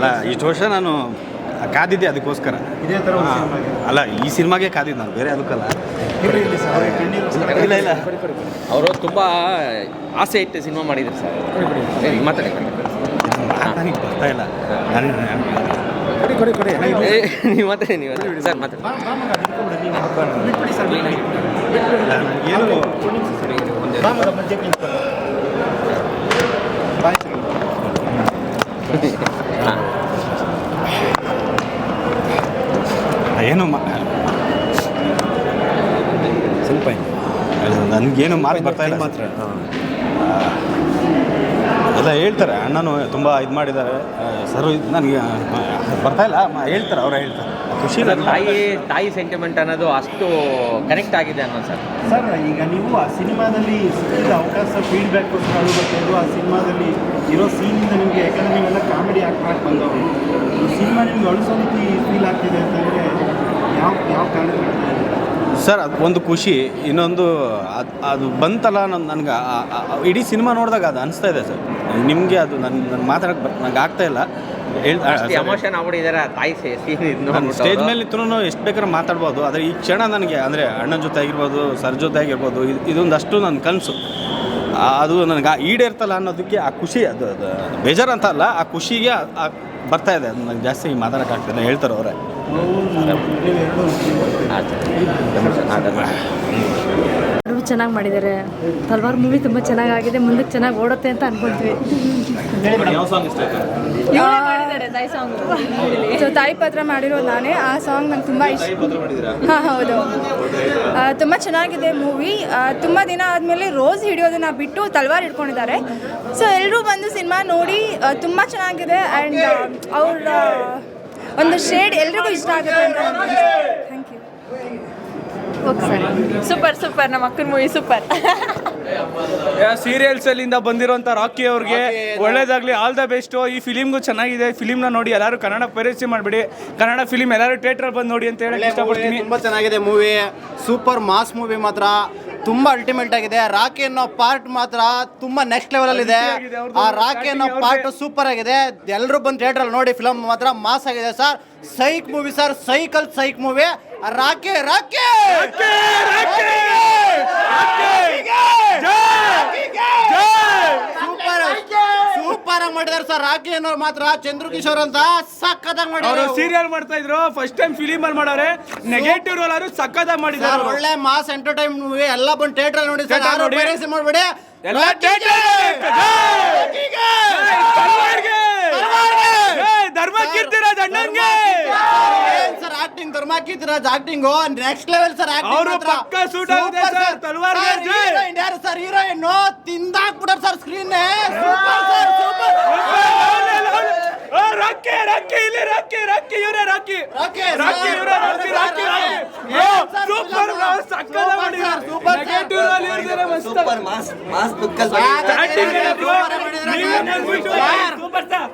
ಅಲ್ಲ ಇಷ್ಟು ವರ್ಷ ನಾನು ಕಾದಿದ್ದೆ ಅದಕ್ಕೋಸ್ಕರ ಇದೇ ಥರ ಒಂದು ಹಾ. ಸಿನಿಮಾಗೆ ಅಲ್ಲ ಈ ಸಿನಿಮಾಗೆ ಕಾದಿದ್ದು ನಾನು ಬೇರೆ ಅದಕ್ಕಲ್ಲ ಇರ್ಲಿ ಇರ್ಲಿ ಸರ್ ಅವ್ರಿಗೆ ಕಣ್ಣೀರು ಇಲ್ಲ ಇಲ್ಲ ಅವರು ತುಂಬ ಆಸೆ ಇಟ್ಟು ಸಿನಿಮಾ ಮಾಡಿದ್ರು ಸರ್ ಏ, ಮಾತಾಡಿ ನನಗೆ ಬರ್ತಾ ಇಲ್ಲ ನನಗೆ ಕೊಡಿ ಕೊಡಿ ಕೊಡಿ ನಾ ಇರ್ಲಿ. ಏ, ನೀವು ಮಾತಾಡಿ ನೀವು ಮಾತಾಡಿ. ಸರ್ ಮಾತಾಡಿ ಬಾ- ಬಾ ಮಗ, ಬಿಟ್ಕೊಬಿಡು ನೀವು. ಬಿಟ್ಬಿಡಿ ಸರ್ ಬಿಟ್ಬಿಡಿ. ಬಿಟ್ಬಿಡಿ. ಏನು ಒಂದು ಬಾ ಮಗ, ಮಧ್ಯಕ್ಕೆ ನಿಂತ್ಕೊಳ್ಳಿ. Bye sir. ಏನು ಸ್ವಲ್ಪ ನನಗೇನು ಮಾರ್ಕ್ ಬರ್ತಾ ಇಲ್ಲ. ಮಾತ್ರ ಎಲ್ಲ ಹೇಳ್ತಾರೆ ಅಣ್ಣನು ತುಂಬ ಇದು ಮಾಡಿದ್ದಾರೆ. ಸರ್ ನನಗೆ ಬರ್ತಾ ಇಲ್ಲ ಹೇಳ್ತಾರೆ ಅವರೇ ಹೇಳ್ತಾರೆ. ಖುಷಿ ತಾಯಿ ತಾಯಿ ಸೆಂಟಿಮೆಂಟ್ ಅನ್ನೋದು ಅಷ್ಟು ಕನೆಕ್ಟ್ ಆಗಿದೆ ಅನ್ನೋ ಸರ್. ಸರ್ ಈಗ ನೀವು ಆ ಸಿನಿಮಾದಲ್ಲಿ ಸಿಕ್ಕಿದ ಅವಕಾಶ ಫೀಡ್ಬ್ಯಾಕ್ ಅದು ಬರ್ತಿದ್ದು ಆ ಸಿನಿಮಾದಲ್ಲಿ ಇರೋ ಸೀನಿಂದ ನಿಮಗೆ ಯಾಕಂದ್ರೆ ಕಾಮಿಡಿ ಆ್ಯಕ್ಟ್ ಮಾಡಿ ಬಂದವರು. ಸಿನಿಮಾ ನಿಮ್ಗೆ ಅಳಿಸೋ ರೀತಿ ಫೀಲ್ ಆಗ್ತಿದೆ ಅಂತಂದರೆ ಯಾವ ಯಾವ ಕಾರಣ ಸರ್ ಅದು ಒಂದು ಖುಷಿ. ಇನ್ನೊಂದು ಅದು ಅದು ಬಂತಲ್ಲ ನನ್ನ ನನಗೆ ಇಡೀ ಸಿನಿಮಾ ನೋಡಿದಾಗ ಅದು ಅನಿಸ್ತಾ ಇದೆ ಸರ್. ನಿಮಗೆ ಅದು ನನ್ನ ನನ್ನ ಮಾತಾಡಕ್ಕೆ ಬರ್ ನಂಗೆ ಆಗ್ತಾ ಇಲ್ಲ. ಹೇಳ್ ಎಮೋಷನ್ ಆಗ್ಬಿಟ್ಟಿದ್ದಾರೆ ತಾಯಿ ನಾನು ಸ್ಟೇಜ್ ಮೇಲೆ ಇತ್ತು ಎಷ್ಟು ಬೇಕಾದ್ರೆ ಮಾತಾಡ್ಬೋದು. ಆದರೆ ಈ ಕ್ಷಣ ನನಗೆ ಅಂದರೆ ಅಣ್ಣನ ಜೊತೆ ಆಗಿರ್ಬೋದು ಸರ್ ಜೊತೆ ಆಗಿರ್ಬೋದು ಇದು ಇದೊಂದಷ್ಟು ನನ್ನ ಕನಸು. ಅದು ನನಗೆ ಈಡೇರ್ತಲ್ಲ ಅನ್ನೋದಕ್ಕೆ ಆ ಖುಷಿ ಅದು ಅದು ಬೇಜಾರು ಅಂತ ಅಲ್ಲ ಆ ಖುಷಿಗೆ ಬರ್ತಾ ಇದೆ. ಅದು ನನಗೆ ಜಾಸ್ತಿ ಮಾತಾಡೋಕ್ಕಾಗ್ತಿಲ್ಲ ಹೇಳ್ತಾರೆ ಅವರೇ. ಚೆನ್ನಾಗಿ ಮಾಡಿದ್ದಾರೆ. ತಲ್ವಾರ್ ಮೂವಿ ತುಂಬ ಚೆನ್ನಾಗಾಗಿದೆ ಮುಂದಕ್ಕೆ ಚೆನ್ನಾಗಿ ಓಡುತ್ತೆ ಅಂತ ಅನ್ಕೊಂತೀವಿ. ಸೊ ತಾಯಿ ಪಾತ್ರ ಮಾಡಿರೋ ನಾನೇ. ಆ ಸಾಂಗ್ ನಂಗೆ ತುಂಬ ಇಷ್ಟ. ಹಾಂ ಹೌದು. ತುಂಬ ಚೆನ್ನಾಗಿದೆ ಮೂವಿ. ತುಂಬ ದಿನ ಆದಮೇಲೆ ರೋಸ್ ಹಿಡಿಯೋದನ್ನ ಬಿಟ್ಟು ತಲ್ವಾರ್ ಹಿಡ್ಕೊಂಡಿದ್ದಾರೆ. ಸೊ ಎಲ್ಲರೂ ಬಂದು ಸಿನಿಮಾ ನೋಡಿ ತುಂಬ ಚೆನ್ನಾಗಿದೆ ಆ್ಯಂಡ್ ಅವ್ರ ಒಂದು ಶೇಡ್ ಎಲ್ರಿಗೂ ಇಷ್ಟ ಆಗುತ್ತೆ ಅಂತ thank you okay sir super super ನಮ್ಮ ಅಕ್ಕನ ಮೂವಿ ಸೂಪರ್ ಸೀರಿಯಲ್ಸ್ ಅಲ್ಲಿಂದ ಬಂದಿರುವಂತ ರಾಕಿ ಅವ್ರಿಗೆ ಒಳ್ಳೇದಾಗ್ಲಿ ಆಲ್ ದ ಬೆಸ್ಟ್ ಈ ಫಿಲಿಮ್ಗೂ ಚೆನ್ನಾಗಿದೆ. ಫಿಲಿಮ್ನ ನೋಡಿ ಎಲ್ಲರೂ ಕನ್ನಡ ಪರಿಚಯ ಮಾಡಬೇಡಿ. ಕನ್ನಡ ಫಿಲಿಮ್ ಎಲ್ಲರೂ ಥಿಯೇಟರ್ ಬಂದು ನೋಡಿ ಅಂತ ಹೇಳಿ ಇಷ್ಟಪಡ್ತೀನಿ. ತುಂಬಾ ಚೆನ್ನಾಗಿದೆ ಮೂವಿ ಸೂಪರ್ ಮಾಸ್ ಮೂವಿ ಮಾತ್ರ. ತುಂಬಾ ಅಲ್ಟಿಮೇಟ್ ಆಗಿದೆ. ರಾಕಿ ಅನ್ನೋ ಪಾರ್ಟ್ ಮಾತ್ರ ತುಂಬಾ ನೆಕ್ಸ್ಟ್ ಲೆವೆಲ್ ಅಲ್ಲಿ ಇದೆ. ಆ ರಾಕಿ ಅನ್ನೋ ಪಾರ್ಟ್ ಸೂಪರ್ ಆಗಿದೆ. ಎಲ್ಲರೂ ಬಂದು ಥಿಯೇಟರ್ ಅಲ್ಲಿ ನೋಡಿ ಫಿಲಮ್ ಮಾತ್ರ ಮಾಸ್ ಆಗಿದೆ sir psych movie sir cycle psych movie Rocky Rocky super super ಆಗಿ ಮಾಡಿದಾರೆ ಸರ್. ರಾಕಿ ಅನ್ನೋ ಮಾತ್ರ. ಚಂದ್ರಕಿಶೋರ್ ಅಂತ ಸಖತ್ತಾಗಿ ಅವರು ಸೀರಿಯಲ್ ಮಾಡ್ತಾ ಇದ್ರು. ಫಸ್ಟ್ ಟೈಮ್ ಫಿಲಿಮ್ ಅಲ್ಲಿ ಮಾಡವ್ರೆ ನೆಗೆಟಿವ್ ರೋಲ್ ಅವರು ಸಕ್ಕದ ಮಾಡಿದ್ರು ಮಾಡಿದ್ದಾರೆ ಒಳ್ಳೆ ಮಾಸ್ ಎಂಟರ್ಟೈನ್ ಮೂವಿ ಎಲ್ಲ ಬಂದು ಥಿಯೇಟರ್ ನೋಡಿ ಸರ್. Theatre ಯಾರು ನೋಡಿ. ಬೇರೆ ಮಾಡ್ಬೇಡಿ. ಎಲ್ಲ ಧರ್ಮ Keerthiraj ಅಣ್ಣನ್ಗೆ! Sir acting Dharma Keerthiraj acting next level sir ಅವ್ರು ಪಕ್ಕ suit ಆಗಿದೆ sir, ತಲ್ವಾರ್ಗೆ ಜೈ. ಯಾರು sir? Heroine ತಿಂದಾಕ್ಬಿಟ್ಟಾರ sir screen super sir Rocky Rocky ಇಲ್ಲಿ ರಾಕಿ ರಾಕಿ ಇವರೇ ರಾಕಿ ರಾಕಿ. ಇವರೇ ರಾಕಿ ರಾಕಿ ಸೂಪರ್ ಮಾಸ್ ಸಕ್ಕದ ಮಾಡಿದ್ದಾರೆ ಸೂಪರ್. ನೆಗೆಟಿವ್ ಅಲ್ಲಿ ಇರ್ತಾರೆ ಮಸ್ತ್ ಸೂಪರ್ ಮಾಸ್ ಮಾಸ್ ಬುಕ್ಕಲ್ ನೆನ್ಸ್ಬಿಟ್ಟು ಸೂಪರ್ ಸ್ಟಾರ್